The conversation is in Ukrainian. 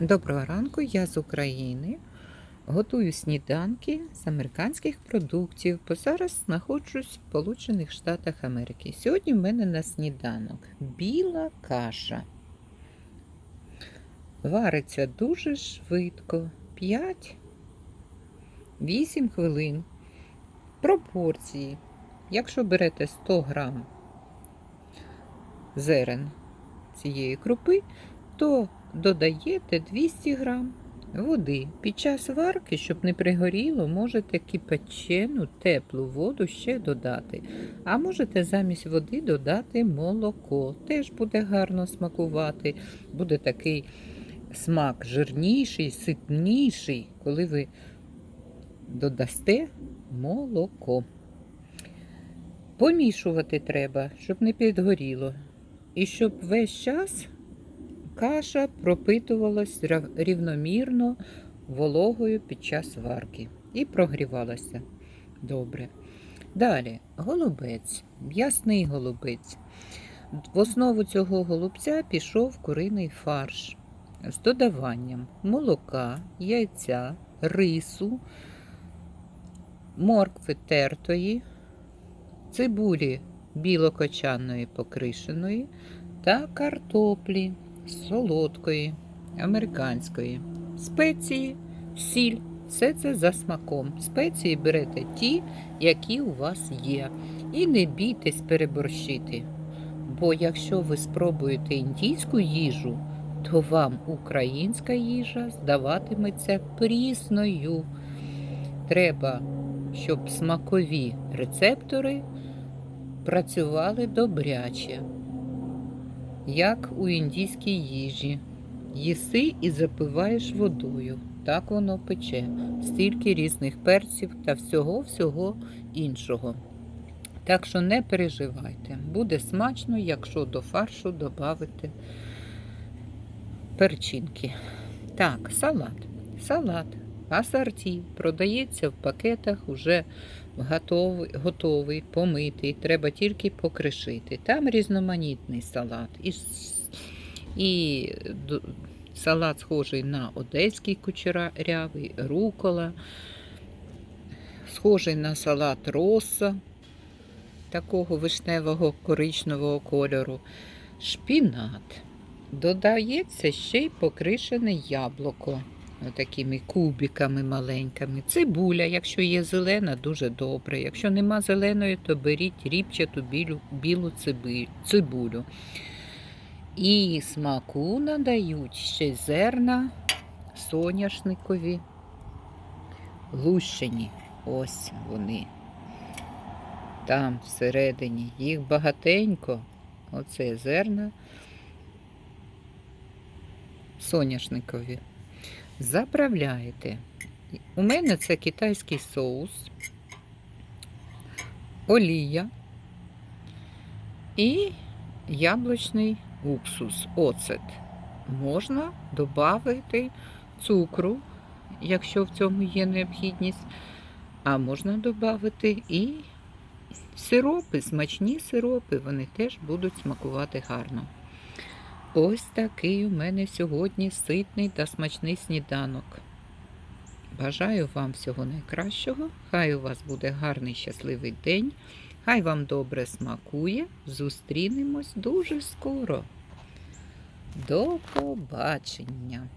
Доброго ранку, я з України. Готую сніданки з американських продуктів, бо зараз знаходжусь в Сполучених Штатах Америки. Сьогодні в мене на сніданок біла каша. Вариться дуже швидко. 5-8 хвилин. Пропорції. Якщо берете 100 грам зерен цієї крупи, то додаєте 200 грам води. Під час варки, щоб не пригоріло, можете кипячену теплу воду ще додати. А можете замість води додати молоко. Теж буде гарно смакувати. Буде такий смак жирніший, ситніший, коли ви додасте молоко. Помішувати треба, щоб не підгоріло. І щоб весь час каша пропитувалась рівномірно вологою під час варки і прогрівалася добре. Далі голубець, м'ясний голубець. В основу цього голубця пішов куриний фарш з додаванням молока, яйця, рису, моркви тертої, цибулі білокочанної покришеної та картоплі солодкої, американської, спеції, сіль. Все це за смаком. Спеції берете ті, які у вас є. І не бійтесь переборщити. Бо якщо ви спробуєте індійську їжу, то вам українська їжа здаватиметься прісною. Треба, щоб смакові рецептори працювали добряче як у індійській їжі. Їси і запиваєш водою. Так воно пече, стільки різних перців та всього-всього іншого. Так що не переживайте, буде смачно, якщо до фаршу додати перчинки. Так, салат. Салат асорті продається в пакетах уже готовий, готовий, помитий, треба тільки покришити. Там різноманітний салат. І, і салат схожий на одеський кучерявий, рукола, схожий на салат роса, такого вишневого коричневого кольору, шпінат. Додається ще й покришене яблуко такими кубиками маленькими. Цибуля, якщо є зелена, дуже добре. Якщо нема зеленої, то беріть ріпчату білу, білу цибулю. І смаку надають ще зерна соняшникові лущені. Ось вони. Там всередині їх багатенько. Оце зерна соняшникові. Заправляєте. У мене це китайський соус, олія і яблучний уксус, оцет. Можна додати цукру, якщо в цьому є необхідність, а можна додати і сиропи, смачні сиропи, вони теж будуть смакувати гарно. Ось такий у мене сьогодні ситний та смачний сніданок. Бажаю вам всього найкращого. Хай у вас буде гарний щасливий день. Хай вам добре смакує. Зустрінемось дуже скоро. До побачення!